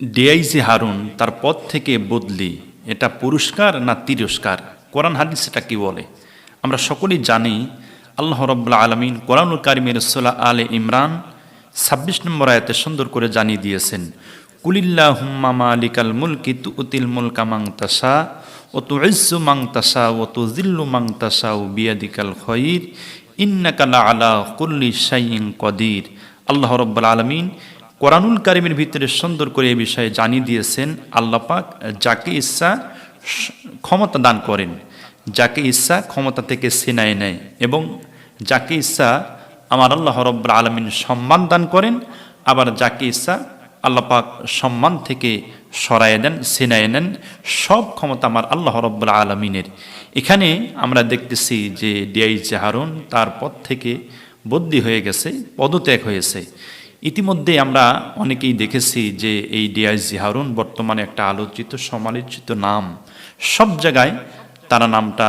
DIG Harun তার পদ থেকে বদলি, এটা পুরস্কার না তিরস্কার? কোরআন হাদিস এটা কি বলে? আমরা সকলেই জানি, আল্লাহ রব্লা আলমিন কোরআনুল কারিমের সোলা আলে ইমরান ছাব্বিশ নম্বর আয়াতে সুন্দর করে জানিয়ে দিয়েছেন কুলিল্লা হুম্মা মালিকাল মুলকি তু উতিল মুলকা মাং তাসা ও তু ইসু মাং তাসা ও তু জিল্লু মাং তাসা ও বিয়াদিকাল খয়ির ইন্নাকালা আলা কুল্লি শাইং কদির। আল্লাহ রব্বুল আলমিন কোরআনুল কারিমের ভিতরে সুন্দর করে এই বিষয়ে জানিয়ে দিয়েছেন আল্লাপাক যাকে ইচ্ছা ক্ষমতা দান করেন, যাকে ইচ্ছা ক্ষমতা থেকে সিনায় নেয় এবং যাকে ইচ্ছা আমার আল্লাহ রব্বুল আলমিন সম্মান দান করেন, আবার যাকে ইচ্ছা আল্লাপাক সম্মান থেকে সরায় দেন, সিনায় নেন, সব ক্ষমতা আমার আল্লাহ রব্বুল আলমিনের। এখানে আমরা দেখতেছি যে ডিআইজি হারুন তার পদ থেকে বদলি হয়ে গেছে, পদত্যাগ হয়েছে। ইতিমধ্যে আমরা অনেকেই দেখেছি যে এই ডিআইজি হারুন বর্তমানে একটা আলোচিত, সমালোচিত নাম। সব জায়গায় তারা নামটা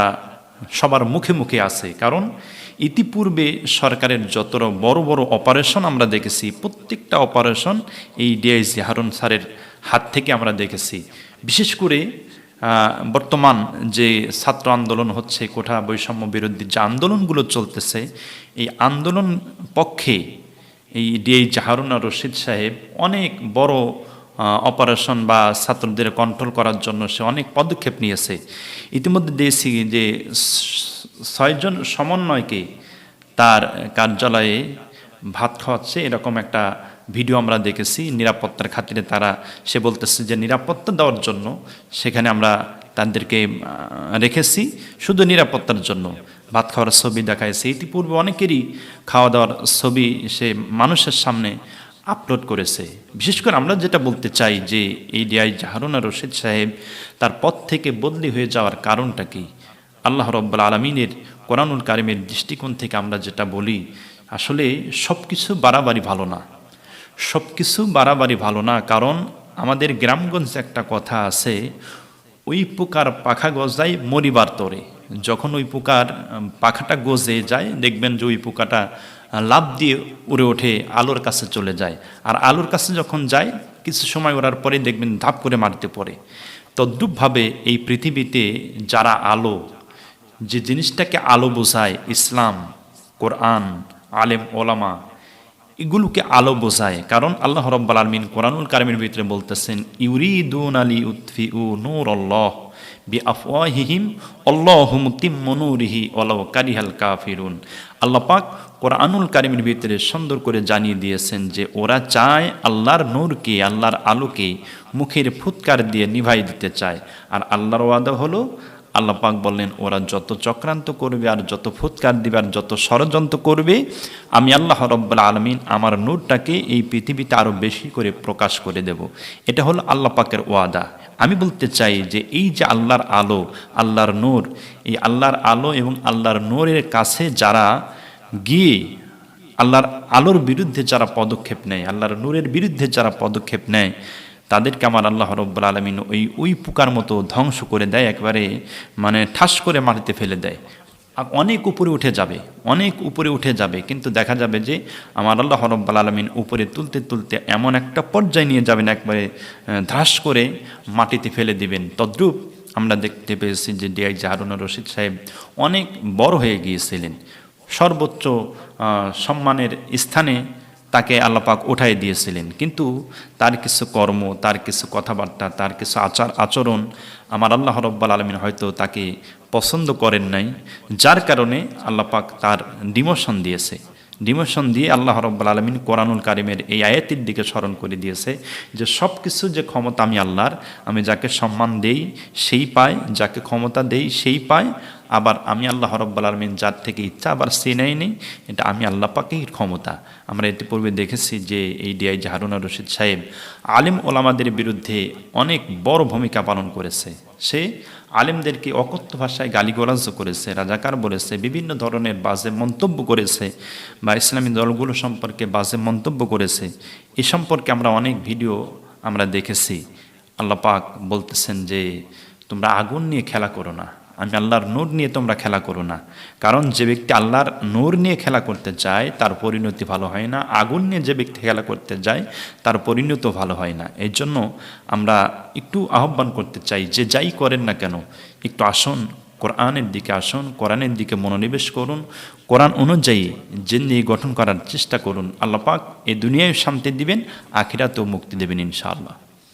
সবার মুখে মুখে আছে। কারণ ইতিপূর্বে সরকারের যত বড় বড় অপারেশন আমরা দেখেছি, প্রত্যেকটা অপারেশন এই ডিআইজি হারুন স্যারের হাত থেকে আমরা দেখেছি। বিশেষ করে বর্তমান যে ছাত্র আন্দোলন হচ্ছে, কোঠা বৈষম্য বিরোধী যে আন্দোলনগুলো চলতেছে, এই আন্দোলন পক্ষে এই ডিএই জাহারুনা রশিদ সাহেব অনেক বড় অপারেশন বা ছাত্রদের কন্ট্রোল করার জন্য সে অনেক পদক্ষেপ নিয়েছে। ইতিমধ্যে দিয়েছি যে ছয়জন সমন্বয়কে তার কার্যালয়ে ভাত খাওয়াচ্ছে, এরকম একটা ভিডিও আমরা দেখেছি। নিরাপত্তার খাতিরে তারা, সে বলতেছে যে নিরাপত্তা দেওয়ার জন্য সেখানে আমরা তাদেরকে রেখেছি, শুধু নিরাপত্তার জন্য। ভাত খাওয়ার ছবি দেখাইছে। ইতিপূর্বে অনেকেরই খাওয়া দাওয়ার ছবি সে মানুষের সামনে আপলোড করেছে। বিশেষ করে আমরা যেটা বলতে চাই যে এই ডিআই জাহারুনা রশিদ সাহেব তার পথ থেকে বদলি হয়ে যাওয়ার কারণটা কি? আল্লাহ রব্বুল আলমিনের কোরআনুল কারিমের দৃষ্টিকোণ থেকে আমরা যেটা বলি, আসলে সব কিছু বাড়াবাড়ি ভালো না। সব কিছু বাড়াবাড়ি ভালো না, কারণ আমাদের গ্রামগঞ্জে একটা কথা আছে ওই পোকার পাখা গজায় মরিবার তরে। যখন ওই পোকার পাখাটা গজে যায়, দেখবেন যে ওই পোকাটা লাফ দিয়ে উড়ে ওঠে, আলোর কাছে চলে যায়। আর আলোর কাছে যখন যায়, কিছু সময় ওড়ার পরে দেখবেন ধাপ করে মারতে পড়ে। তদ্রূপভাবে এই পৃথিবীতে যারা আলো, যে জিনিসটাকে আলো বোঝায়, ইসলাম, কোরআন, আলেম, ওলামা এগুলোকে আলো বোঝায়। কারণ আল্লাহ রব্বাল আলমিন কোরআনুল কারিমের ভিতরে বলতেছেন, ইউরিদুন আলী উৎফি উ নূর আল্লাহ বি আফওয়াহিহিম আল্লাহ মুতিম্মনুরিহি ওলাও কারিহাল কাফিরুন। আল্লাহ পাক কোরআনুল কারিমের ভিতরে সুন্দর করে জানিয়ে দিয়েছেন যে, ওরা চায় আল্লাহর নূরকে, আল্লাহর আলোকে মুখের ফুৎকার দিয়ে নিভাই দিতে চায়। আর আল্লাহর ওয়াদা হলো আল্লাহ পাক বললেন, ওরা যত চক্রান্ত করবে আর যত ফুৎকার দিবে আর যত ষড়যন্ত্র করবে, আমি আল্লাহ রব্বুল আলমিন আমার নূরটাকে এই পৃথিবীতে আরও বেশি করে প্রকাশ করে দেব। এটা হলো আল্লাহ পাকের ওয়াদা। আমি বলতে চাই যে এই যে আল্লাহর আলো, আল্লাহর নূর, এই আল্লাহর আলো এবং আল্লাহর নূরের কাছে যারা গিয়ে আল্লাহর আলোর বিরুদ্ধে যারা পদক্ষেপ নেয়, আল্লাহর নূরের বিরুদ্ধে যারা পদক্ষেপ নেয় তাদেরকে আমার আল্লাহ রব্বুল আলমিন ওই ওই পোকার মতো ধ্বংস করে দেয়, একবারে মানে ঠাস করে মাটিতে ফেলে দেয়। অনেক উপরে উঠে যাবে, অনেক উপরে উঠে যাবে, কিন্তু দেখা যাবে যে আমার আল্লাহ রব্বুল আলমিন উপরে তুলতে তুলতে এমন একটা পর্যায়ে নিয়ে যাবেন, একবারে ধ্রাস করে মাটিতে ফেলে দিবেন। তদ্রূপ আমরা দেখতে পেয়েছি যে ডিআই জাহারুনা রশিদ সাহেব অনেক বড় হয়ে গিয়েছিলেন। সর্বোচ্চ সম্মানের স্থানে তাকে আল্লাপাক উঠাই দিয়েছিলেন। কিন্তু তার কিছু কর্ম, তার কিছু কথাবার্তা, তার কিছু আচার, আচরণ আমার আল্লাহ রব্বাল আলমিন হয়তো তাকে পছন্দ করেন নাই, যার কারণে আল্লাপাক তার ডিমোশন দিয়েছে। ডিমোশন দিয়ে আল্লাহ রব্বাল আলমিন কোরআনুল কারিমের এই আয়াতির দিকে স্মরণ করে দিয়েছে যে সব কিছু যে ক্ষমতা আমি আল্লাহর, আমি যাকে সম্মান দেই সেই পায় যাকে ক্ষমতা দেই সেই পায় আবার আমি আল্লাহ রব্বাল আলমিন যার থেকে ইচ্ছা আবার সে নেই এটা আমি আল্লাহ পাকেই ক্ষমতা। আমরা ইতিপূর্বে দেখেছি যে এই ডিআই হারুনা রশিদ সাহেব আলিম ওলামাদের বিরুদ্ধে অনেক বড় ভূমিকা পালন করেছে। সে আলেমদেরকে অকথ্য ভাষায় গালিগোলাজ করেছে, রাজাকার বলেছে, বিভিন্ন ধরনের বাজে মন্তব্য করেছে বা ইসলামী দলগুলো সম্পর্কে বাজে মন্তব্য করেছে। এ সম্পর্কে আমরা অনেক ভিডিও আমরা দেখেছি। আল্লাহ পাক বলতেছেন যে, তোমরা আগুন নিয়ে খেলা করো না। আমি আল্লাহর নূর নিয়ে তোমরা খেলা করো না। কারণ যে ব্যক্তি আল্লাহর নূর নিয়ে খেলা করতে চায়, তার পরিণতি ভালো হয় না। আগুন নিয়ে যে ব্যক্তি খেলা করতে যায়, তার পরিণত ভালো হয় না। এর জন্য আমরা একটু আহ্বান করতে চাই যে যাই করেন না কেন, একটু আসুন, কোরআনের দিকে আসুন, কোরআনের দিকে মনোনিবেশ করুন। কোরআন অনুযায়ী জিন্দি গঠন করার চেষ্টা করুন। আল্লাহ পাক এই দুনিয়ায় শান্তি দিবেন, আখিরাতেও মুক্তি দেবেন ইনশাআল্লাহ।